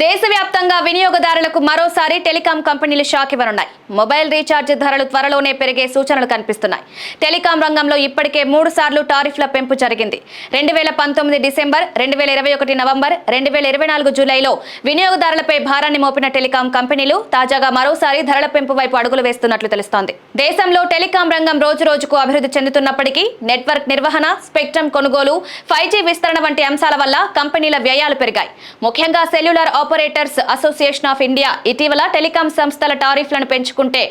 దేశవ్యాప్తంగా వినియోగదారులకు మరోసారి టెలికాం కంపెనీలు షాక్ ఇవ్వనున్నాయి. మొబైల్ రీఛార్జ్ ధరలు త్వరలోనే పెరిగే సూచనలు కనిపిస్తున్నాయి. టెలికాం రంగంలో ఇప్పటికే మూడు సార్లు టారిఫ్ల పెంపు జరిగింది. రెండు వేల పంతొమ్మిది డిసెంబర్ రెండు వేల ఇరవై ఒకటి నవంబర్ రెండు వేల ఇరవై నాలుగు జూలైలో వినియోగదారులపై భారాన్ని మోపిన టెలికాం కంపెనీలు తాజాగా మరోసారి ధరల పెంపు వైపు అడుగులు వేస్తున్నట్లు తెలుస్తోంది. దేశంలో టెలికాం రంగం రోజు రోజుకు అభివృద్ధి చెందుతున్నప్పటికీ నెట్వర్క్ నిర్వహణ స్పెక్ట్రమ్ కొనుగోలు ఫైవ్ విస్తరణ వంటి అంశాల వల్ల కంపెనీల వ్యయాలు పెరిగాయి. ముఖ్యంగా cellular operators association of India ఇటీవల టెలికాం సంస్థల టారిఫ్లను పెంచుకుంటే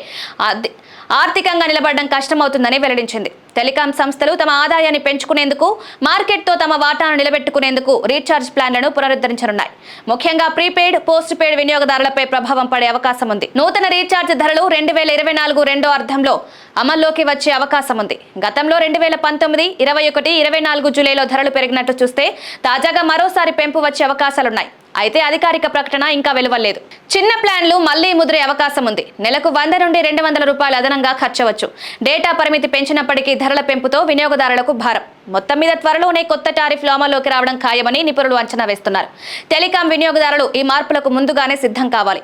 ఆర్థికంగా నిలబడడం కష్టమవుతుందని వెల్లడించింది. టెలికాం సంస్థలు తమ ఆదాయాన్ని పెంచుకునేందుకు మార్కెట్తో తమ వాటాను నిలబెట్టుకునేందుకు రీఛార్జ్ ప్లాన్లను పునరుద్ధరించనున్నాయి. ముఖ్యంగా ప్రీపెయిడ్ పోస్ట్ పెయిడ్ వినియోగదారులపై ప్రభావం పడే అవకాశం ఉంది నూతన రీఛార్జ్ ధరలు రెండు వేల ఇరవై నాలుగు రెండో అర్థంలో అమల్లోకి వచ్చే అవకాశం ఉంది గతంలో రెండు వేల పంతొమ్మిది ఇరవై ఒకటి ఇరవై నాలుగు జూలైలో ధరలు పెరిగినట్టు చూస్తే తాజాగా మరోసారి పెంపు వచ్చే అవకాశాలున్నాయి. అయితే అధికారిక ప్రకటన ఇంకా వెలువలేదు చిన్న ప్లాన్లు మళ్ళీ ముదిరే అవకాశం ఉంది. నెలకు వంద నుండి రెండు వందల రూపాయలు అదనంగా ఖర్చవచ్చు. డేటా పరిమితి పెంచినప్పటికీ ధరల పెంపుతో వినియోగదారులకు భారం. మొత్తం మీద త్వరలోనే కొత్త టారిఫ్లు అమల్లోకి రావడం ఖాయమని నిపుణులు అంచనా వేస్తున్నారు. టెలికాం వినియోగదారులు ఈ మార్పులకు ముందుగానే సిద్ధం కావాలి.